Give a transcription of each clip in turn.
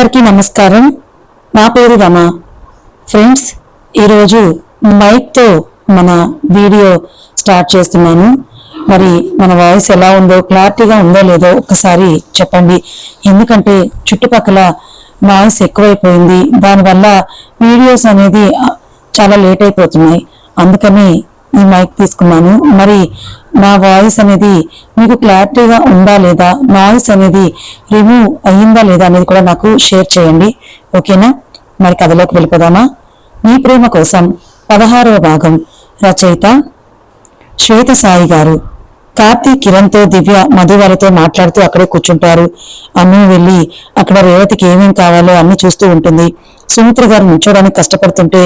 అందరికీ నమస్కారం. నా పేరు రమ. ఫ్రెండ్స్ ఈరోజు మైక్తో మన వీడియో స్టార్ట్ చేస్తున్నాను. మరి మన వాయిస్ ఎలా ఉందో క్లారిటీగా ఉందో లేదో ఒకసారి చెప్పండి. ఎందుకంటే చుట్టుపక్కల వాయిస్ ఎక్కువైపోయింది. దానివల్ల వీడియోస్ అనేది చాలా లేట్ అయిపోతున్నాయి. అందుకని ఈ మైక్ తీసుకున్నాను. మరి నా వాయిస్ అనేది మీకు క్లారిటీగా ఉందా లేదా? నాయిస్ అనేది రిమూవ్ అయ్యిందా లేదా అనేది కూడా నాకు షేర్ చేయండి. ఓకేనా? మరి కథలోకి వెళ్ళిపోదామా? నీ ప్రేమ కోసం పదహారవ భాగం. రచయిత శ్వేత సాయి గారు. కార్తీక్ కిరణ్తో దివ్య మధు మాట్లాడుతూ అక్కడే కూర్చుంటారు. అన్ను వెళ్ళి అక్కడ రేవతికి ఏమేం కావాలో అన్ని చూస్తూ ఉంటుంది. సుమిత్ర గారు నుంచోడానికి కష్టపడుతుంటే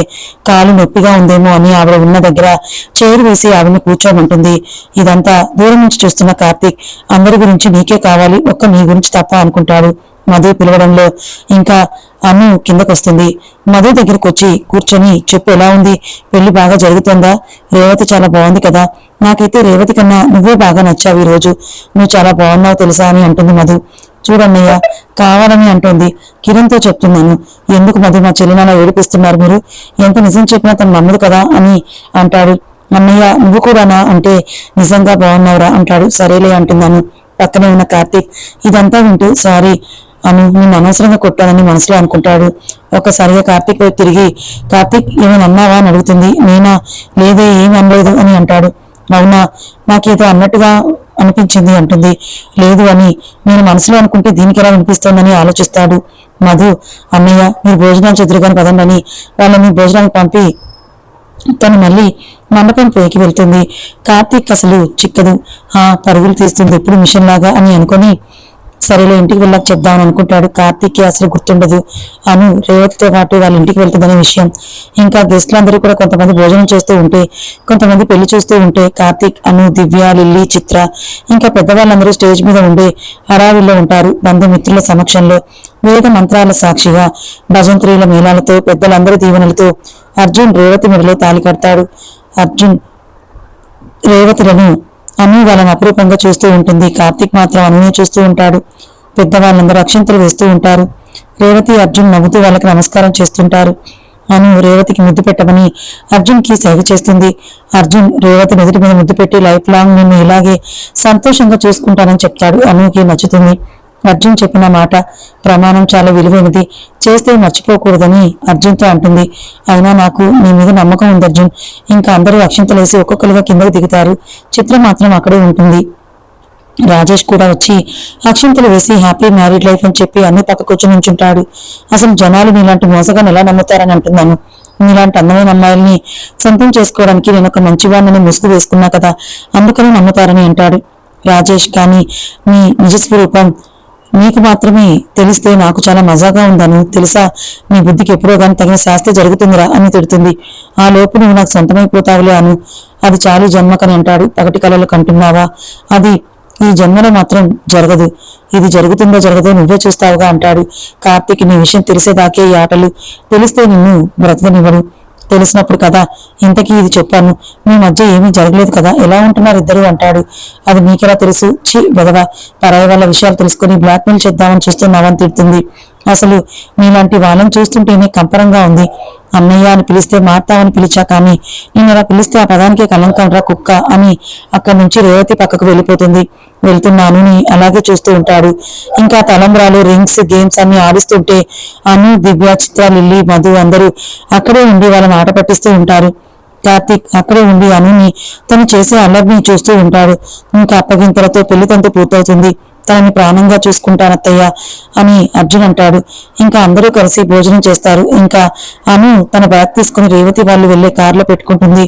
కాలు నొప్పిగా ఉందేమో అని ఆవిడ ఉన్న దగ్గర చైర్ వేసి ఆవిడని కూర్చోమంటుంది. ఇదంతా దూరం నుంచి చూస్తున్న కార్తీక్ అందరి గురించి నీకే కావాలి ఒక్క నీ గురించి తప్ప అనుకుంటాడు. మధు పిలవడంలో ఇంకా అను కిందకొస్తుంది. మధు దగ్గరకు వచ్చి కూర్చొని చెప్పు ఎలా ఉంది? పెళ్ళి బాగా జరుగుతుందా? రేవతి చాలా బాగుంది కదా? నాకైతే రేవతి కన్నా నువ్వే బాగా నచ్చావు ఈ రోజు నువ్వు చాలా బాగున్నావు తెలుసా అని అంటుంది మధు. చూడన్నయ్య కావాలని అంటోంది. కిరణ్తో చెప్తున్నాను. ఎందుకు మధు మా చెల్లిని అలా ఏడిపిస్తున్నారు మీరు? ఎంత నిజం చెప్పినా తను నమ్మదు కదా అని అంటాడు. అన్నయ్య నువ్వు కూడానా? అంటే నిజంగా బాగున్నావురా అంటాడు. సరేలే అంటున్నాను. పక్కనే ఉన్న కార్తీక్ ఇదంతా వింటూ సారీ అను నేను అనవసరంగా కొట్టానని మనసులో అనుకుంటాడు. ఒక్కసారిగా కార్తీక్ వైపు తిరిగి కార్తీక్ ఏమైనా అన్నావా? అని అడుగుతుంది. నేనా? లేదే ఏమి అనలేదు అని అంటాడు. అవునా? నాకేదో అన్నట్టుగా అనిపించింది అంటుంది. లేదు అని నేను మనసులో అనుకుంటే దీనికి ఎలా వినిపిస్తోందని ఆలోచిస్తాడు. మధు అన్నయ్య మీరు భోజనానికి ఎదురుగాని పదండి వాళ్ళని భోజనానికి పంపి తను మళ్ళీ మండపం పైకి వెళ్తుంది. కార్తీక్ అసలు చిక్కదు. ఆ పరుగులు తీస్తుంది ఎప్పుడు మిషన్ లాగా అని అనుకొని సరేలే ఇంటికి వెళ్ళాక చెప్దామని అనుకుంటాడు. కార్తీక్కి అసలు గుర్తుండదు. అను రేవతితో పాటు వాళ్ళ ఇంటికి వెళ్తుందనే విషయం. ఇంకా గెస్ట్లందరూ కూడా కొంతమంది భోజనం చేస్తూ ఉంటే కొంతమంది పెళ్ళి చూస్తూ ఉంటే కార్తీక్ అను దివ్య లిల్లీ చిత్ర ఇంకా పెద్దవాళ్ళందరూ స్టేజ్ మీద ఉండే హడావిల్లో ఉంటారు బంధుమిత్రుల సమక్షంలో. వేద మంత్రాల సాక్షిగా భజంత్రీల మేళాలతో పెద్దలందరి దీవెనలతో అర్జున్ రేవతి మెడలో తాలి కడతాడు. అర్జున్ రేవతులను అన్ని వాళ్ళని అపరూపంగా చూస్తూ ఉంటుంది. కార్తీక్ మాత్రం అనునే చూస్తూ ఉంటాడు. పెద్దవాళ్ళందరూ అక్షంతలు వేస్తూ ఉంటారు. రేవతి అర్జున్ నవ్వుతూ వాళ్ళకి నమస్కారం చేస్తుంటారు. అను రేవతికి ముద్దు పెట్టమని అర్జున్కి సేవ చేస్తుంది. అర్జున్ రేవతి నుదుటి మీద ముద్దు పెట్టి లైఫ్ లాంగ్ నిన్ను ఇలాగే సంతోషంగా చూసుకుంటానని చెప్తాడు. అనుకి నచ్చుతుంది. అర్జున్ చెప్పిన మాట ప్రమాణం చాలా విలువైనది. చేస్తే మర్చిపోకూడదని అర్జున్తో అంటుంది. అయినా నాకు నీ మీద నమ్మకం ఉంది అర్జున్. ఇంకా అందరూ అక్షింతలేసి ఒక్కొక్కరుగా కిందకు దిగుతారు. చిత్ర మాత్రం అక్కడే ఉంటుంది. రాజేష్ కూడా వచ్చి అక్షంతలు వేసి హ్యాపీ మ్యారీడ్ లైఫ్ అని చెప్పి అన్ని పక్క కూర్చొని అసలు జనాలు నీలాంటి మోసగాన్ని ఎలా నమ్ముతారని అంటున్నాను నీలాంటి అందమైన అమ్మాయిల్ని సొంతం చేసుకోవడానికి నేను ఒక మంచివాడిని ముసుగు వేసుకున్నా కదా అందుకని నమ్ముతారని అంటాడు. రాజేష్ కానీ నీ నిజ స్వరూపం నీకు మాత్రమే తెలిస్తే నాకు చాలా మజాగా ఉందను. తెలుసా? నీ బుద్ధికి ఎప్పుడో కానీ తగిన శాస్తి జరుగుతుందిరా అని తిడుతుంది. ఆ లోపు నువ్వు నాకు సొంతమైపోతావులే అను. అది చాలు జన్మకని అంటాడు పగటి కళలు కంటున్నావా? అది ఈ జన్మలో మాత్రం జరగదు. ఇది జరుగుతుందో జరగదో నువ్వే చూస్తావుగా అంటాడు. కార్తీక్ నీ విషయం తెలిసేదాకే ఈ ఆటలు. తెలిస్తే నిన్ను బ్రతకనివ్వడు. తెలిసినప్పుడు కదా ఇంతకీ ఇది చెప్పాను. మీ మధ్య ఏమీ జరగలేదు కదా ఎలా ఉంటున్నారు ఇద్దరు అంటాడు. అది నీకెలా తెలుసు? చి వెదవ పరాయి వాళ్ళ విషయాలు తెలుసుకుని బ్లాక్మెయిల్ చేద్దామని చూస్తున్నావని తిడుతుంది అసలు నీలాంటి వాళ్ళని చూస్తుంటేనే కంపరంగా ఉంది. అన్నయ్య అని పిలిస్తే మారుతావని పిలిచా కానీ నేను అలా పిలిస్తే ఆ పదానికే కలంకం రా కుక్క అని అక్కడి నుంచి రేవతి పక్కకు వెళ్ళిపోతుంది. వెళ్తున్నాను ని అలాగే చూస్తూ ఉంటాడు. ఇంకా తలంబ్రాలు రింగ్స్ గేమ్స్ అన్ని ఆడిస్తుంటే అను దివ్య చిత్ర లిల్లీ మధు అందరూ అక్కడే ఉండి వాళ్ళని ఆట పట్టిస్తూ ఉంటారు. కార్తీక్ అక్కడే ఉండి అనుని తను చేసే అల్లరిని చూస్తూ ఉంటాడు. ఇంకా అప్పగింతలతో పెళ్ళి తంతు పూర్తవుతుంది. తనని ప్రాణంగా చూసుకుంటానత్తయ్య అని అర్జున్ అంటాడు. ఇంకా అందరూ కలిసి భోజనం చేస్తారు. ఇంకా అను తన బ్యాగ్ తీసుకుని రేవతి వాళ్ళు వెళ్ళే కారులో పెట్టుకుంటుంది.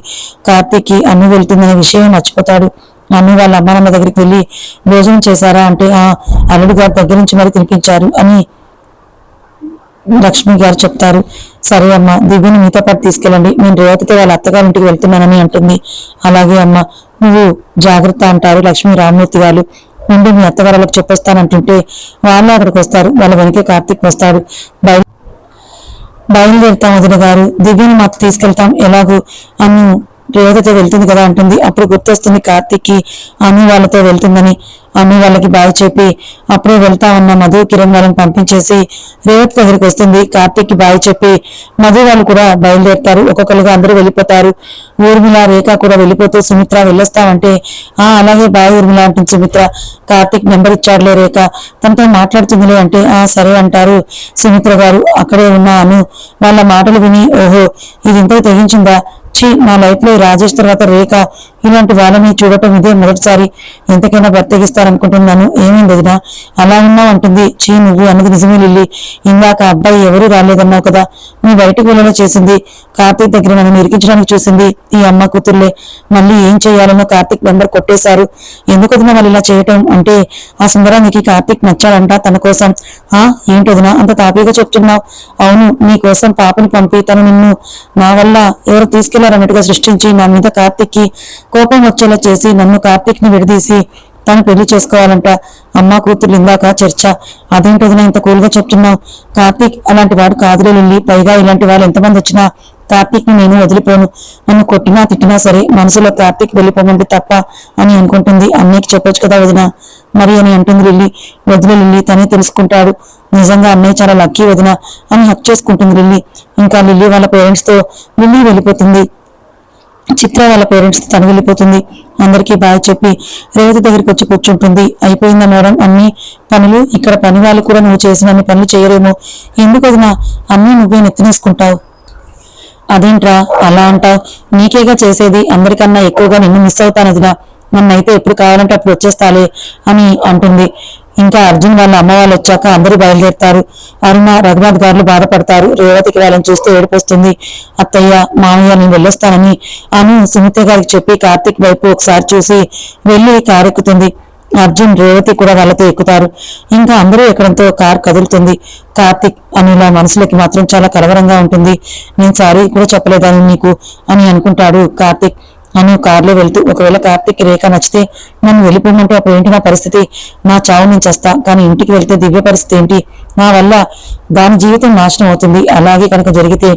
కార్తీక్ అను వెళ్తుందనే విషయం మర్చిపోతాడు. మమ్మీ వాళ్ళ అమ్మ నాన్న దగ్గరికి వెళ్ళి భోజనం చేశారా? అంటే ఆ అల్లుడు గారి దగ్గర నుంచి మరి తినిపించారు అని లక్ష్మి గారు చెప్తారు. సరే అమ్మ దివ్యను మీతో పాటు తీసుకెళ్ళండి. నేను రేవతితో వాళ్ళ అత్తగారింటికి వెళ్తున్నానని అంటుంది. అలాగే అమ్మ నువ్వు జాగ్రత్త అంటారు లక్ష్మి రామ్మూర్తి గారు. నుండి మీ అత్తగారులకు చెప్పొస్తానంటుంటే వాళ్ళు అక్కడికి వస్తారు. వాళ్ళ వెనకే కార్తీక్ వస్తాడు. బయలు బయలుదేరుతాం వదిన గారు. దివ్యను మాకు తీసుకెళ్తాం. ఎలాగూ అను రేవతితో వెళ్తుంది కదా అంటుంది. అప్పుడు గుర్తొస్తుంది కార్తీక్కి అను వాళ్ళతో వెళ్తుందని. అన్ని వాళ్ళకి బాయ్ చెప్పి అప్పుడే వెళ్తా ఉన్న మధు కిరణ్ వాళ్ళని పంపించేసి రేవతి దగ్గరికి వస్తుంది. కార్తీక్కి బాయ్ చెప్పి మధు వాళ్ళు కూడా బయలుదేరుతారు. ఒక్కొక్కరుగా అందరూ వెళ్ళిపోతారు. ఊర్మిళ రేఖ కూడా వెళ్ళిపోతూ సుమిత్ర వెళ్ళొస్తామంటే ఆ అలాగే బాయ్ ఊర్మిళ అంటుంది. సుమిత్ర కార్తీక్ నెంబర్ ఇచ్చాడులే రేఖ. తనతో మాట్లాడుతుందిలే అంటే ఆ సరే అంటారు సుమిత్ర గారు. అక్కడే ఉన్నా అను వాళ్ళ మాటలు విని ఓహో ఇది ఇంతకు తెగించిందా? ఛీ నా లైఫ్లో రాజేష్ తర్వాత రేఖ ఇలాంటి వాళ్ళని చూడటం ఇదే మొదటిసారి. ఎంతకైనా బర్తగిస్తారనుకుంటున్నాను ఏమైంది వదినా? అలా ఉన్నావు అంటుంది. చీ నువ్వు అన్నది నిజమే లిల్లి. ఇందాక అబ్బాయి ఎవరూ రాలేదన్నావు కదా. నువ్వు బయటకు వెళ్ళలో చేసింది. కార్తీక్ దగ్గర నన్ను ఇరికించడానికి చూసింది. ఈ అమ్మ కూతుర్లే. మళ్ళీ ఏం చేయాలనో కార్తీక్ నెంబర్ కొట్టేశారు. ఎందుకు వదినా వాళ్ళు ఇలా చేయటం? అంటే ఆ సుందరానికి కార్తీక్ నచ్చాడంట తన కోసం. ఆ ఏంటి వదినా? అంత తాపీగా చెప్తున్నావు. అవును నీ కోసం పాపని పంపి తను నిన్ను నా వల్ల ఎవరు తీసుకెళ్ళారన్నట్టుగా సృష్టించి నా మీద కార్తీక్కి కోపం వచ్చేలా చేసి నన్ను కార్తీక్ని విడదీసి తను పెళ్ళి చేసుకోవాలంట. అమ్మ కూతురు ఇందాక చర్చ. అదేంటది ఇంత కూల్గా చెప్తున్నావు? కార్తీక్ అలాంటి వాడు కాదులే లిల్లీ. పైగా ఇలాంటి వాళ్ళు ఎంతమంది వచ్చినా కార్తీక్ని నేను వదిలిపోను. నన్ను కొట్టినా తిట్టినా సరే మనసులో కార్తీక్ వెళ్ళిపోమంది తప్ప అని అనుకుంటుంది. అన్నయ్యకి చెప్పొచ్చు కదా వదిన? మరి అని అంటుంది లిల్లీ. వదిలి లిల్లీ తనే తెలుసుకుంటాడు. నిజంగా అన్నయ్య చాలా లక్కీ వదిన అని హక్ చేసుకుంటుంది లిల్లీ. ఇంకా లిల్లీ వాళ్ళ పేరెంట్స్తో లిల్లీ వెళ్ళిపోతుంది. చిత్ర వాళ్ళ పేరెంట్స్ తను వెళ్ళిపోతుంది. అందరికీ బాగా చెప్పి రేవతి దగ్గరికి వచ్చి కూర్చుంటుంది. అయిపోయిందా మేడం అన్ని? పనులు? ఇక్కడ పని వాళ్ళు కూడా నువ్వు చేసిన అన్ని పనులు చేయరేమో. ఎందుకు వదినా అన్నీ నువ్వే నెత్తినేసుకుంటావు. అదేంట్రా? అలా అంటావు. నీకేగా చేసేది? అందరికన్నా ఎక్కువగా నిన్ను మిస్ అవుతాను వదినా నన్నైతే ఎప్పుడు కావాలంటే అప్పుడు వచ్చేస్తాలే అని అంటుంది. ఇంకా అర్జున్ వాళ్ళ అమ్మ వాళ్ళు వచ్చాక అందరూ బయలుదేరుతారు. అరుణ రఘునాథ్ గారు బాధపడతారు. రేవతికి వాళ్ళని చూస్తే ఏడుపొస్తుంది. అత్తయ్య మామయ్య నేను వెళ్ళొస్తానని అని సుమిత్ర గారికి చెప్పి కార్తిక్ వైపు ఒకసారి చూసి వెళ్ళి కారెక్కుతుంది. అర్జున్ రేవతి కూడా వాళ్ళతో ఎక్కుతారు. ఇంకా అందరూ ఎక్కడంతో కార్ కదులుతుంది. కార్తిక్ అని ఇలా మనసులకి మాత్రం చాలా కలవరంగా ఉంటుంది. నేను సారీ కూడా చెప్పలేదని నీకు అని అనుకుంటాడు కార్తిక్. అని కారులో వెళ్తూ ఒకవేళ కార్తీక్ రేఖ నచ్చితే నన్ను వెళ్ళిపోమంటే అప్పుడు ఏంటి నా పరిస్థితి? నా చావు నేను చేస్తా. కానీ ఇంటికి వెళ్తే దివ్య పరిస్థితి ఏంటి? నా వల్ల దాని జీవితం నాశనం అవుతుంది. అలాగే కనుక జరిగితే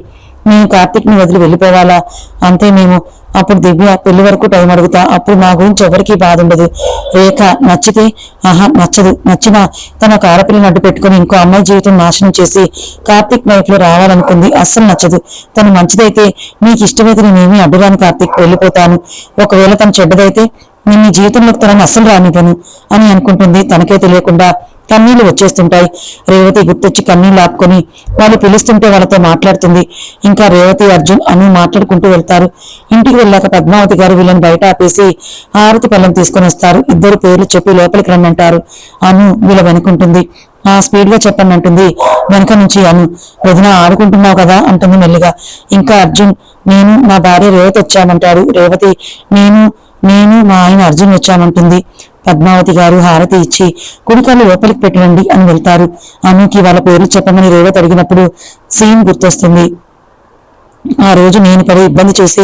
మేము కార్తీక్ని వదిలి వెళ్ళిపోవాలా? అంతే మేము అప్పుడు దివ్య పెళ్ళి వరకు టైం అడుగుతా. అప్పుడు నా గురించి ఎవరికి బాధ ఉండదు. రేఖ నచ్చితే? ఆహా నచ్చదు. నచ్చినా తన ఒక ఆడపిల్లని అడ్డు పెట్టుకుని ఇంకో అమ్మాయి జీవితం నాశనం చేసి కార్తీక్ లైఫ్లో రావాలనుకుంది. అస్సలు నచ్చదు. తను మంచిదైతే నీకు ఇష్టమైతే నేనేమీ అడ్డురాను కార్తీక్ వెళ్ళిపోతాను. ఒకవేళ తను చెడ్డదైతే నేను నీ జీవితంలోకి తనని అస్సలు రానివ్వను అని అనుకుంటుంది. తనకే తెలియకుండా కన్నీళ్ళు వచ్చేస్తుంటాయి. రేవతి గుర్తొచ్చి కన్నీళ్ళు ఆపుకొని వాళ్ళు పిలుస్తుంటే వాళ్ళతో మాట్లాడుతుంది. ఇంకా రేవతి అర్జున్ అని మాట్లాడుకుంటూ వెళ్తారు. ఇంటికి వెళ్ళాక పద్మావతి గారు వీళ్ళని బయట ఆపేసి ఆరతి పళ్ళం తీసుకొని వస్తారు. ఇద్దరు పేర్లు చెప్పి లోపలికి రమ్మంటారు. అను వీళ్ళ వెనుకుంటుంది. ఆ స్పీడ్గా చెప్పండి అంటుంది. వెనక నుంచి అను వదిన ఆడుకుంటున్నావు కదా అంటుంది మెల్లిగా. ఇంకా అర్జున్ నేను నా భార్య రేవతి వచ్చామంటాడు. రేవతి నేను నేను మా ఆయన అర్జున్ వచ్చామంటుంది. పద్మావతి గారు హారతి ఇచ్చి కుడికాళ్ళు లోపలికి పెట్టినండి అని వెళ్తారు. అనుకి వాళ్ళ పేర్లు చెప్పమని రేవతి అడిగినప్పుడు సీన్ గుర్తొస్తుంది. ఆ రోజు నేను పడే ఇబ్బంది చూసి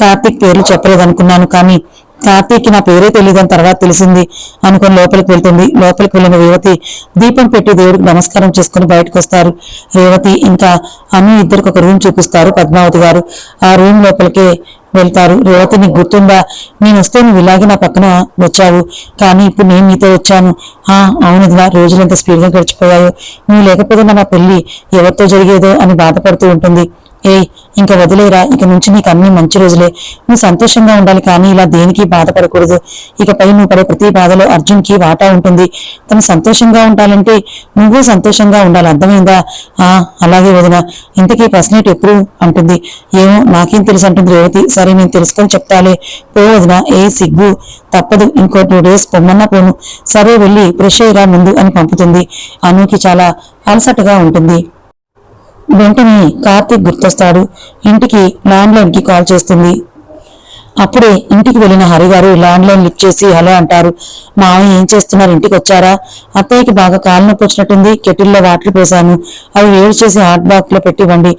కార్తీక్ పేర్లు చెప్పలేదనుకున్నాను కానీ కార్తీక్ నా పేరే తెలియదని తర్వాత తెలిసింది. అనుకుని లోపలికి వెళ్తుంది. లోపలికి వెళ్ళిన రేవతి దీపం పెట్టి దేవుడికి నమస్కారం చేసుకుని బయటకు వస్తారు రేవతి ఇంకా అన్ని ఇద్దరికి ఒక రూమ్ చూపిస్తారు పద్మావతి గారు. ఆ రూమ్ లోపలికే వెళ్తారు. రేవతి నీకు గుర్తుందా? నేను వస్తే నువ్వు ఇలాగే నా పక్కన వచ్చావు. కానీ ఇప్పుడు నేను నీతో వచ్చాను. ఆ అవునదిలా రోజులు ఎంత స్పీడ్గా గడిచిపోయాయో. నువ్వు లేకపోతే నా పెళ్ళి ఎవరితో జరిగేదో అని బాధపడుతూ ఉంటుంది. ఏయ్ ఇంకా వదిలేరా ఇక నుంచి నీకు అన్ని మంచి రోజులే. నువ్వు సంతోషంగా ఉండాలి కానీ ఇలా దేనికి బాధపడకూడదు. ఇకపై నువ్వు పడే ప్రతి బాధలో అర్జున్కి వాటా ఉంటుంది. తను సంతోషంగా ఉండాలంటే నువ్వు సంతోషంగా ఉండాలి. అర్థమైందా? ఆ అలాగే వదిన. ఇంతకీ ప్రశ్నేట్ ఎప్పుడు అంటుంది? ఏమో నాకేం తెలుసు అంటుంది రేవతి. సరే నేను తెలుసుకొని చెప్తాలే. పో వదిన. ఏ సిగ్గు. తప్పదు. ఇంకో టూ డేస్ పొమ్మన్నా పోను. సరే వెళ్ళి ఫ్రెష్ అయ్యిరా ముందు అని పంపుతుంది. అనుకి చాలా అలసటగా ఉంటుంది. వెంటనే కార్తీక్ గుర్తొస్తాడు. ఇంటికి ల్యాండ్లైన్కి కాల్ చేస్తుంది. అప్పుడే ఇంటికి వెళ్ళిన హరిగారు ల్యాండ్ లైన్ లిఫ్ట్ చేసి హలో అంటారు. మామయ్య ఏం చేస్తున్నారు? ఇంటికి వచ్చారా అత్తయ్యకి బాగా కాలు నొప్పి వచ్చినట్టుంది. కెటిల్లో వాటర్ పోసాను. అవి వేడి చేసి హాట్ బాక్స్లో పెట్టివ్వండి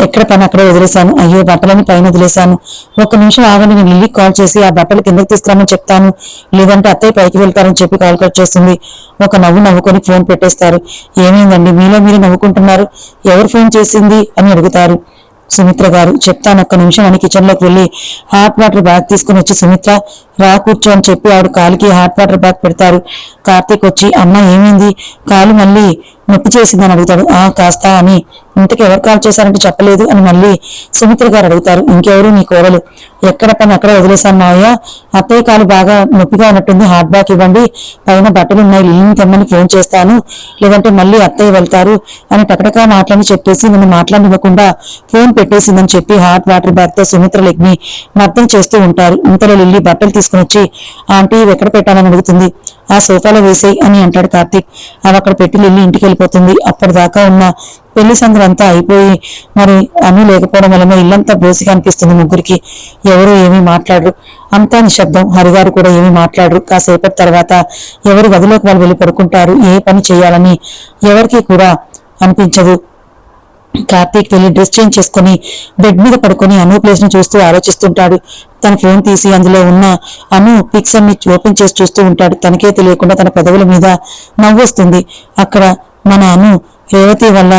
ఎక్కడ పని అక్కడే వదిలేశాను. అయ్యో బట్టలని పైన వదిలేశాను. ఒక్క నిమిషం ఆగండి నేను లిల్లీకి కాల్ చేసి ఆ బట్టలు కిందకి తీసుకురామని చెప్తాను. లేదంటే అత్తయ్య పైకి వెళ్తారని చెప్పి కాల్ కట్ చేస్తుంది. ఒక నవ్వు నవ్వుకొని ఫోన్ పెట్టేస్తారు. ఏమైందండి? మీలో మీరు నవ్వుకుంటున్నారు. ఎవరు ఫోన్ చేసింది అని అడుగుతారు. సుమిత్ర గారు చెప్తాను ఒక్క నిమిషం అని కిచెన్లోకి హాట్ వాటర్ బ్యాగ్ తీసుకుని వచ్చి సుమిత్ర రా కూర్చో అని చెప్పి ఆవిడ కాలికి హాట్ వాటర్ బ్యాగ్ పెడతారు. కార్తీక్ వచ్చి అమ్మ ఏమైంది? కాలు మళ్ళీ నొప్పి చేసిందని అడుగుతాడు. ఆ కాస్త అని. ఇంతకు ఎవరు కాల్ చేశారంటే చెప్పలేదు అని మళ్ళీ సుమిత్ర గారు అడుగుతారు. ఇంకెవరు? నీ కోడలు. ఎక్కడ పని అక్కడ వదిలేశాను మావయ్య. అత్తయ్య కాలు బాగా నొప్పిగా ఉన్నట్టుంది. హార్ట్ బ్యాక్ ఇవ్వండి. పైన బట్టలు ఉన్నాయి లిల్లిని తెమ్మని ఫోన్ చేస్తాను. లేదంటే మళ్ళీ అత్తయ్య వెళ్తారు అని టకటకా మాట్లాడి చెప్పేసి నన్ను మాట్లాడివ్వకుండా ఫోన్ పెట్టేసిందని చెప్పి హాట్ వాటర్ బ్యాగ్తో సుమిత్ర లెగ్ని ని చేస్తూ ఉంటారు. ఇంతలో లిల్లీ బట్టలు తీసుకుని వచ్చి ఆంటీ ఇవి ఎక్కడ పెట్టాలని అడుగుతుంది. ఆ సోఫాలో వేసేయి అని అంటాడు కార్తీక్. అవి అక్కడ పెట్టి లిల్లీ ఇంటికి వెళ్ళిపోతుంది. అప్పటిదాకా ఉన్న పెళ్ళి సందరంతా అయిపోయి మరి అన్నీ లేకపోవడం వలన ఇల్లంతా బోసిగా అనిపిస్తుంది ముగ్గురికి. ఎవరు ఏమీ మాట్లాడరు. అంతా నిశ్శబ్దం. హరిగారు కూడా ఏమీ మాట్లాడరు. కాసేపటి తర్వాత ఎవరు గదిలోకి వాళ్ళు వెళ్ళి పడుకుంటారు. ఏ పని చేయాలని ఎవరికి కూడా అనిపించదు. కార్తీక్ వెళ్ళి డ్రెస్ చేంజ్ చేసుకుని బెడ్ మీద పడుకొని అను ప్లేస్ని చూస్తూ ఆలోచిస్తుంటాడు. తన ఫోన్ తీసి అందులో ఉన్న అను పిక్స్ అన్ని ఓపెన్ చేసి చూస్తూ ఉంటాడు. తనకే తెలియకుండా తన పెదవుల మీద నవ్వొస్తుంది. అక్కడ మన అను రేవతి వల్ల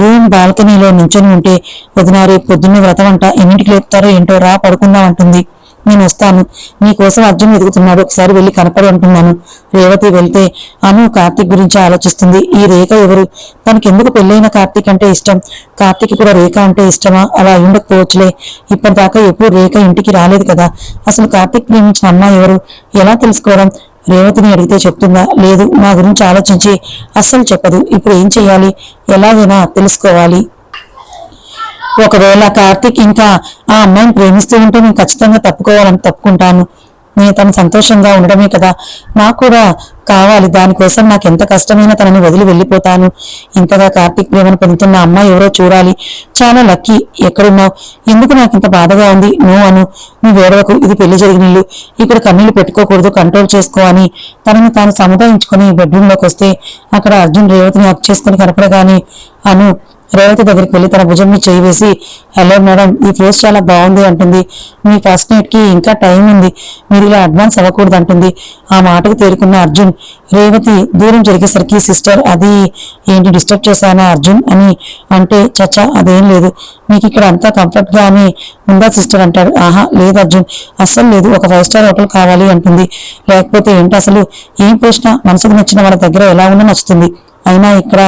రూమ్ బాల్కనీలో నించొని ఉంటే వదినారే పొద్దున్న వ్రతం అంట ఎన్నింటికి లేపుతారో ఏంటో రా పడుకుందాం అంటుంది. నేను వస్తాను. నీకోసం అర్జున్ వెతుకుతున్నాడు. ఒకసారి వెళ్ళి కనపడి అంటున్నాను రేవతి వెళ్తే అను కార్తీక్ గురించి ఆలోచిస్తుంది. ఈ రేఖ ఎవరు? తనకి ఎందుకు పెళ్ళైన కార్తీక్ అంటే ఇష్టం? కార్తీక్ కూడా రేఖ అంటే ఇష్టమా? అలా ఉండకపోవచ్చులే. ఇప్పటిదాకా ఎప్పుడు రేఖ ఇంటికి రాలేదు కదా. అసలు కార్తీక్ ప్రేమించిన అమ్మాయి ఎవరు? ఎలా తెలుసుకోవడం? రేవతిని అడిగితే చెప్తుందా? లేదు నా గురించి ఆలోచించి అస్సలు చెప్పదు. ఇప్పుడు ఏం చేయాలి ఎలాగైనా తెలుసుకోవాలి. ఒకవేళ కార్తీక్ ఇంకా ఆ అమ్మాయిని ప్రేమిస్తూ ఉంటే నేను ఖచ్చితంగా తప్పుకోవాలని తప్పుకుంటాను. నేను తను సంతోషంగా ఉండడమే కదా. నాకు కూడా కావాలి. దానికోసం నాకు ఎంత కష్టమైనా తనని వదిలి వెళ్ళిపోతాను. ఇంతగా కార్తీక్ ప్రేమను పొందుతున్న అమ్మాయి ఎవరో చూడాలి. చాలా లక్కీ. ఎక్కడున్నావు? ఎందుకు నాకు ఇంత బాధగా ఉంది? నువ్వు అను. నువ్వు వేడవకు ఇది పెళ్ళి జరిగిన ఇల్లు. ఇక్కడ కన్నీళ్ళు పెట్టుకోకూడదు. కంట్రోల్ చేసుకో అని తనని తాను సముదాయించుకుని బెడ్రూమ్లోకి వస్తే అక్కడ అర్జున్ రేవతిని హక్ చేసుకుని కనపడగానే అను రేవతి దగ్గరికి వెళ్ళి తన భుజం మీద చేయి వేసి హలో మేడం ఈ ప్లేస్ చాలా బాగుంది అంటుంది. మీ ఫస్ట్ నైట్కి ఇంకా టైం ఉంది. మీరు ఇలా అడ్వాన్స్ అవ్వకూడదు అంటుంది ఆ మాటకు తేరుకున్న అర్జున్ రేవతి దూరం జరిగేసరికి సిస్టర్ అది ఏంటి డిస్టర్బ్ చేశానా అర్జున్ అని అంటే చచ్చా అదేం లేదు. మీకు ఇక్కడ అంతా కంఫర్ట్గా అని ఉందా సిస్టర్ అంటాడు. ఆహా లేదు అర్జున్. అస్సలు లేదు. ఒక ఫైవ్ స్టార్ హోటల్ కావాలి అంటుంది. లేకపోతే ఏంటి అసలు? ఏం ప్రశ్న మనసుకు నచ్చిన వాళ్ళ దగ్గర ఎలా ఉన్నా నచ్చుతుంది. అయినా ఇక్కడ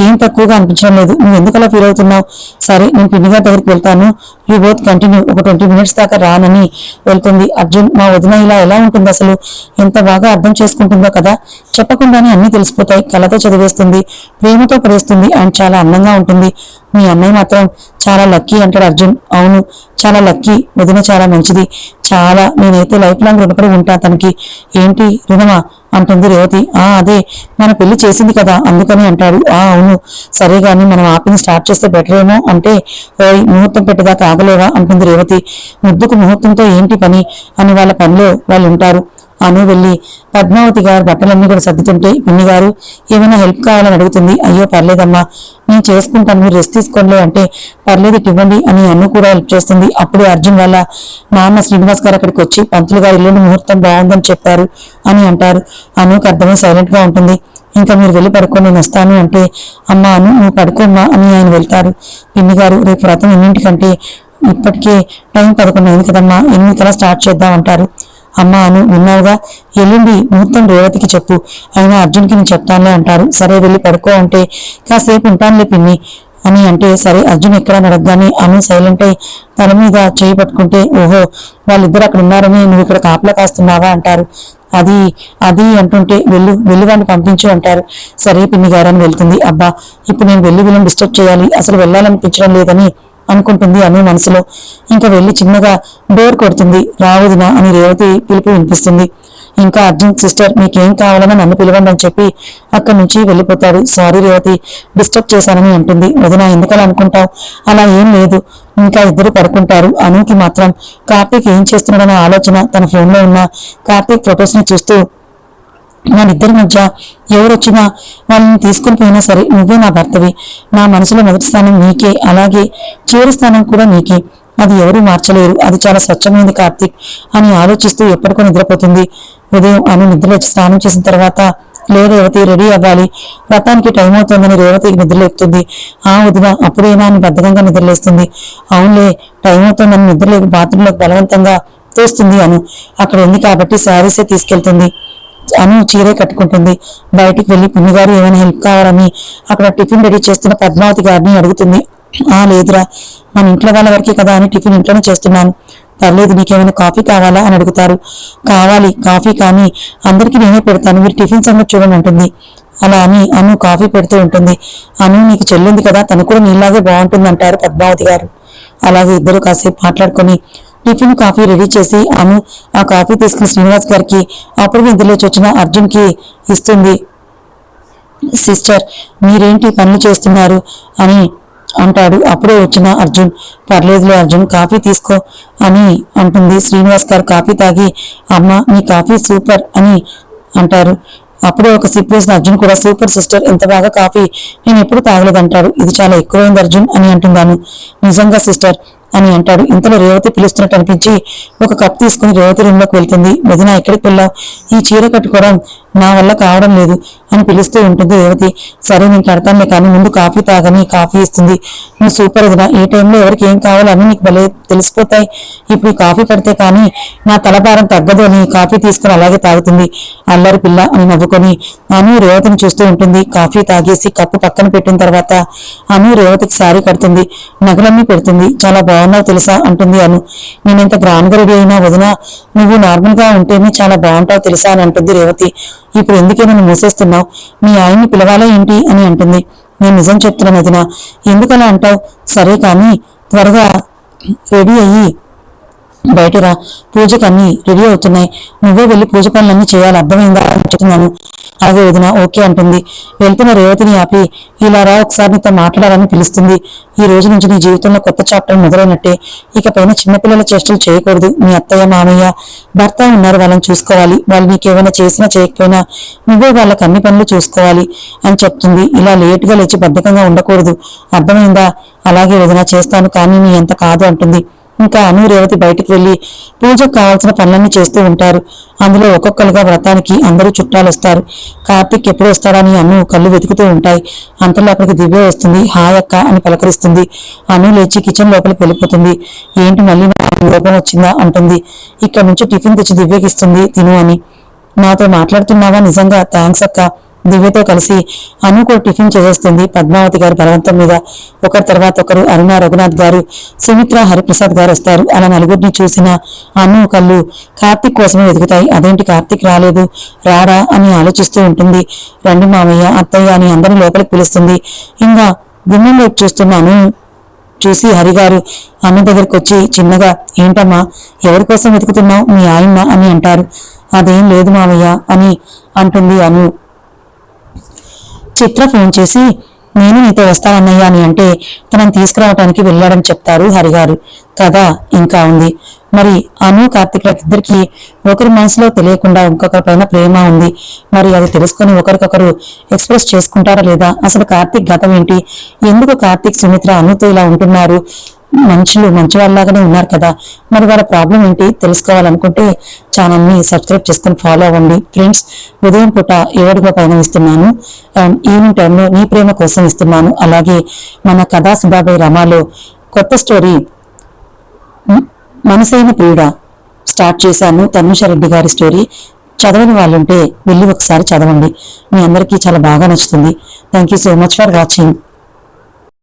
ఏం తక్కువగా అనిపించడం లేదు. నువ్వు ఎందుకు అలా ఫీల్ అవుతున్నావు? సరే నేను పిన్ని దగ్గరికి వెళ్తాను. యూ బోత్ కంటిన్యూ ఒక ట్వంటీ మినిట్స్ దాకా రానని వెళ్తుంది. అర్జున్ మా వదిన ఇలా ఎలా ఉంటుంది అసలు? ఎంత బాగా అర్థం చేసుకుంటుందో కదా? చెప్పకుండానే అన్ని తెలిసిపోతాయి. కళతో చదివేస్తుంది. ప్రేమతో పడేస్తుంది. అండ్ చాలా అందంగా ఉంటుంది. మీ అన్నయ్య మాత్రం చాలా లక్కీ అంటాడు అర్జున్. అవును చాలా లక్కీ వదిన చాలా మంచిది. చాలా నేనైతే లైఫ్ లాంగ్ రుణపడి ఉంటా తనకి. ఏంటి రుణమా? అంటుంది రేవతి. ఆ అదే మన పెళ్ళి చేసింది కదా అందుకని అంటాడు. ఆ అవును. సరే గాని మనం ఆపిని స్టార్ట్ చేస్తే బెటర్ ఏమో అంటే ఓయ్ ముహూర్తం పెట్టేదాకా ఆగలేవా? అంటుంది రేవతి. ముద్దుకు ముహూర్తంతో ఏంటి పని? అని వాళ్ళ పనిలో వాళ్ళు ఉంటారు అను వెళ్ళి పద్మావతి గారు బట్టలన్నీ కూడా సర్దుతుంటే పిన్ని గారు ఏమైనా హెల్ప్ కావాలని అడుగుతుంది? అయ్యో పర్లేదమ్మా నేను చేసుకుంటాను మీరు రెస్ట్ తీసుకోండి అంటే పర్లేదు ఇవ్వండి అని అన్ను కూడా హెల్ప్ చేస్తుంది. అప్పుడు అర్జున్ వల్ల నాన్న శ్రీనివాస్ గారు అక్కడికి వచ్చి పంతులు గారు ఇల్లు ముహూర్తం బాగుందని చెప్పారు అని అంటారు. అనుకు అర్థమై సైలెంట్గా ఉంటుంది. ఇంకా మీరు వెళ్ళి పడుకొని నేను వస్తాను అంటే అమ్మా అను నువ్వు పడుకోమ్మా అని ఆయన వెళ్తారు. పిన్ని గారు రేపు వ్రతం ఎన్నింటికంటే ఇప్పటికే టైం పదకొండు అయింది కదమ్మా ఎనిమిది కల్లా స్టార్ట్ చేద్దాం అంటారు. అమ్మా అను విన్నావుగా? ఎల్లుండి ముహూర్తం రేవతికి చెప్పు. అయినా అర్జున్కి నేను చెప్తానులే అంటారు. సరే వెళ్ళి పడుకో అంటే కాసేపు ఉంటానులే పిన్ని అని అంటే సరే అర్జున్ ఎక్కడ నడగ్గానే అను సైలెంట్ అయి తల మీద చేయి పట్టుకుంటే ఓహో వాళ్ళిద్దరు అక్కడ ఉన్నారని నువ్వు ఇక్కడ కాపలా కాస్తున్నావా అంటారు. అది అది అంటుంటే వెళ్ళు వెళ్ళి వాడిని పంపించు అంటారు. సరే పిన్ని గారని వెళ్తుంది. అబ్బా ఇప్పుడు నేను వెళ్ళి వీళ్ళని డిస్టర్బ్ చేయాలి. అసలు వెళ్ళాలనిపించడం లేదని అనుకుంటుంది అను మనసులో. ఇంకా వెళ్ళి చిన్నగా డోర్ కొడుతుంది. రావదినా అని రేవతి పిలుపు వినిపిస్తుంది. ఇంకా అర్జున్ సిస్టర్ మీకేం కావాలని నన్ను పిలవండి అని చెప్పి అక్కడి నుంచి వెళ్ళిపోతాడు సారీ రేవతి డిస్టర్బ్ చేశానని అంటుంది. వదిన ఎందుకలా అనుకుంటావు? అలా ఏం లేదు. ఇంకా ఇద్దరు పడుకుంటారు. అనుకి మాత్రం కార్తీక్ ఏం చేస్తున్నాడనే ఆలోచన తన ఫోన్లో ఉన్న కార్తీక్ ఫొటోస్ని చూస్తూ మనిద్దరి మధ్య ఎవరొచ్చినా వాళ్ళని తీసుకుని పోయినా సరే నువ్వే నా భర్తవి. నా మనసులో మొదటి స్థానం నీకే అలాగే చివరి స్థానం కూడా నీకే. అది ఎవరు మార్చలేరు. అది చాలా స్వచ్ఛమైనది కార్తీక్ అని ఆలోచిస్తూ ఎప్పటికో నిద్రపోతుంది. ఉదయం అని నిద్రలేచి స్నానం చేసిన తర్వాత లే రేవతి రెడీ అవ్వాలి. వ్రతానికి టైం అవుతుందని రేవతికి నిద్రలేపుతుంది. ఆ వదిన అప్పుడేనా అని బద్ధకంగా నిద్రలేస్తుంది. అవునులే టైం అవుతుందని నిద్రలేపి బాత్రూంలోకి బలవంతంగా తోస్తుంది అను. అక్కడ ఉంది కాబట్టి శారీసే తీసుకెళ్తుంది. అను చీరే కట్టుకుంటుంది. బయటికి వెళ్ళి పిన్నిగారు ఏమైనా హెల్ప్ కావాలని అక్కడ టిఫిన్ రెడీ చేస్తున్న పద్మావతి గారిని అడుగుతుంది. ఆ లేదురా. మన ఇంట్లో వాళ్ళ వరకే కదా అని టిఫిన్ ఇంట్లోనే చేస్తున్నాను. పర్లేదు నీకేమైనా కాఫీ కావాలా? అని అడుగుతారు. కావాలి కాఫీ కానీ అందరికీ నేనే పెడతాను. మీరు టిఫిన్ సంగతి చూడండి అంటుంది. అలా అని అను కాఫీ పెడుతూ ఉంటుంది. అను నీకు చెల్లింది కదా తను కూడా నీలాగే బాగుంటుంది అంటారు పద్మావతి గారు. అలాగే ఇద్దరు కాసేపు మాట్లాడుకొని టిఫిన్ కాఫీ రెడీ చేసి అను ఆ కాఫీ తీసుకుని శ్రీనివాస్ గారికి అప్పుడు నిద్రలోచి వచ్చిన అర్జున్కి ఇస్తుంది. సిస్టర్ మీరేంటి పనులు చేస్తున్నారు? అని అంటాడు. అప్పుడే వచ్చిన అర్జున్. పర్లేదులే అర్జున్ కాఫీ తీసుకో అని అంటుంది శ్రీనివాస్ గారు. కాఫీ తాగి అమ్మ మీ కాఫీ సూపర్ అని అంటారు. అప్పుడే ఒక సిప్ వేసిన అర్జున్ కూడా సూపర్ సిస్టర్ ఎంత బాగా కాఫీ నేను ఎప్పుడు తాగలేదంటాడు. ఇది చాలా ఎక్కువైంది అర్జున్ అని అంటున్నాను నిజంగా సిస్టర్ అని అంటాడు. ఇంతలో రేవతి పిలుస్తున్నట్టు అనిపించి ఒక కప్ తీసుకుని రేవతి రూమ్లోకి వెళ్తుంది. వదిన ఎక్కడికి వెళ్ళావు? ఈ చీర కట్టుకోవడం నా వల్ల కావడం లేదు అని పిలుస్తూ ఉంటుంది రేవతి. సరే నేను కడతానులే కానీ ముందు కాఫీ తాగని కాఫీ ఇస్తుంది. నువ్వు సూపర్ వదిన ఏ టైంలో ఎవరికి ఏం కావాలో అన్నీ నీకు భలే తెలిసిపోతాయి. ఇప్పుడు ఈ కాఫీ పడితే కానీ నా తలభారం తగ్గదు అని కాఫీ తీసుకుని అలాగే తాగుతుంది. అల్లరి పిల్ల అని నవ్వుకొని అను రేవతిని చూస్తూ ఉంటుంది. కాఫీ తాగేసి కప్పు పక్కన పెట్టిన తర్వాత అను రేవతికి సారీ కడుతుంది. నగలన్నీ పెడుతుంది. చాలా బాగున్నావు తెలుసా అంటుంది అను. నేను ఇంత రెడీ అయినా వదినా నువ్వు నార్మల్గా ఉంటేనే చాలా బాగుంటావు తెలుసా అని అంటుంది రేవతి. ఇప్పుడు ఎందుకే నన్ను మూసేస్తున్నావు? మీ ఆయన్ని పిలవాలా ఏంటి అని అంటుంది. నేను నిజం చెప్తున్నాను వదినా. ఎందుకలా అంటావు? సరే కానీ త్వరగా రెడీ అయ్యి బయటరా పూజకు అన్ని రెడీ అవుతున్నాయి. నువ్వే వెళ్ళి పూజ పనులన్నీ చేయాలి అర్థమైందా అని చెప్తున్నాను అలాగే వదిన ఓకే అంటుంది. వెళ్తున్న రేవతిని ఆపి ఇలా రా ఒకసారి నీతో మాట్లాడాలని పిలుస్తుంది. ఈ రోజు నుంచి నీ జీవితంలో కొత్త చాప్టర్ మొదలైనట్టే. ఇక పైన చిన్నపిల్లల చేష్టలు చేయకూడదు. మీ అత్తయ్య మామయ్య భర్త ఉన్నారు వాళ్ళని చూసుకోవాలి. వాళ్ళు నీకేమైనా చేసినా చేయకపోయినా నువ్వే వాళ్ళకి అన్ని పనులు చూసుకోవాలి అని చెప్తుంది. ఇలా లేటుగా లేచి బద్ధకంగా ఉండకూడదు. అర్థమైందా? అలాగే వదిన చేస్తాను కానీ నీ ఎంత కాదు అంటుంది. ఇంకా అను రేవతి బయటికి వెళ్ళి పూజకు కావాల్సిన పనులన్నీ చేస్తూ ఉంటారు. అందులో ఒక్కొక్కరుగా వ్రతానికి అందరూ చుట్టాలు వస్తారు. కార్తీక్ ఎప్పుడు వస్తాడని అను కళ్ళు వెతుకుతూ ఉంటాయి. అంతలో అక్కడికి దివ్య వస్తుంది. హాయ్ అక్క అని పలకరిస్తుంది. అను లేచి కిచెన్ లోపలికి వెళ్ళిపోతుంది. ఏంటి మళ్ళీ నాకు లోపం వచ్చిందా? అంటుంది. ఇక్కడ నుంచి టిఫిన్ తెచ్చి దివ్యకి ఇస్తుంది తిను అని. నాతో మాట్లాడుతున్నావా? నిజంగా. థ్యాంక్స్ అక్క. దివ్యతో కలిసి అనుకో టిఫిన్ చేసేస్తుంది. పద్మావతి గారి బలవంతం మీద ఒకరి తర్వాత ఒకరు అరుణ రఘునాథ్ గారు సుమిత్ర హరిప్రసాద్ గారు వస్తారు. అలా నలుగురిని చూసిన అను కళ్ళు కార్తీక్ కోసమే వెతుకుతాయి. అదేంటి కార్తీక్ రాలేదు? రారా అని ఆలోచిస్తూ ఉంటుంది. రండి మామయ్య అత్తయ్య అని అందరిని లోపలికి పిలుస్తుంది. ఇంకా గుమ్మంలో చూస్తున్నాను చూసి హరిగారు అన్న దగ్గరికి వచ్చి చిన్నగా ఏంటమ్మా ఎవరి కోసం వెతుకుతున్నావు? మీ ఆయమ్మ అని అంటారు. అదేం లేదు మామయ్య అని అంటుంది అను. చిత్ర ఫోన్ చేసి నేను నీతో వస్తానన్నయ్య అని అంటే తనని తీసుకురావటానికి వెళ్ళాడని చెప్తారు హరిగారు. కథ ఇంకా ఉంది. మరి అను కార్తిక్ ఇద్దరికి ఒకరి మనసులో తెలియకుండా ఇంకొకరి పైన ప్రేమ ఉంది. మరి అది తెలుసుకొని ఒకరికొకరు ఎక్స్ప్రెస్ చేసుకుంటారా లేదా? అసలు కార్తిక్ గతం ఏంటి? ఎందుకు కార్తిక్ సుమిత్ర అనుతో ఇలా ఉంటున్నారు? మనుషులు మంచి వాళ్ళలాగానే ఉన్నారు కదా. మరి వాళ్ళ ప్రాబ్లం ఏంటి తెలుసుకోవాలనుకుంటే ఛానల్ని సబ్స్క్రైబ్ చేసుకుని ఫాలో అవ్వండి. ఫ్రెండ్స్ ఉదయం పూట ఏడుగా పైన ఇస్తున్నాను. అండ్ ఈవినింగ్ టైంలో నీ ప్రేమ కోసం ఇస్తున్నాను. అలాగే మన కథా సుధాబాయి రమాలో కొత్త స్టోరీ మనసైన ప్రియుడ స్టార్ట్ చేశాను. తనుష రెడ్డి గారి స్టోరీ చదవని వాళ్ళుంటే వెళ్ళి ఒకసారి చదవండి. మీ అందరికీ చాలా బాగా నచ్చుతుంది. Thank you so much for watching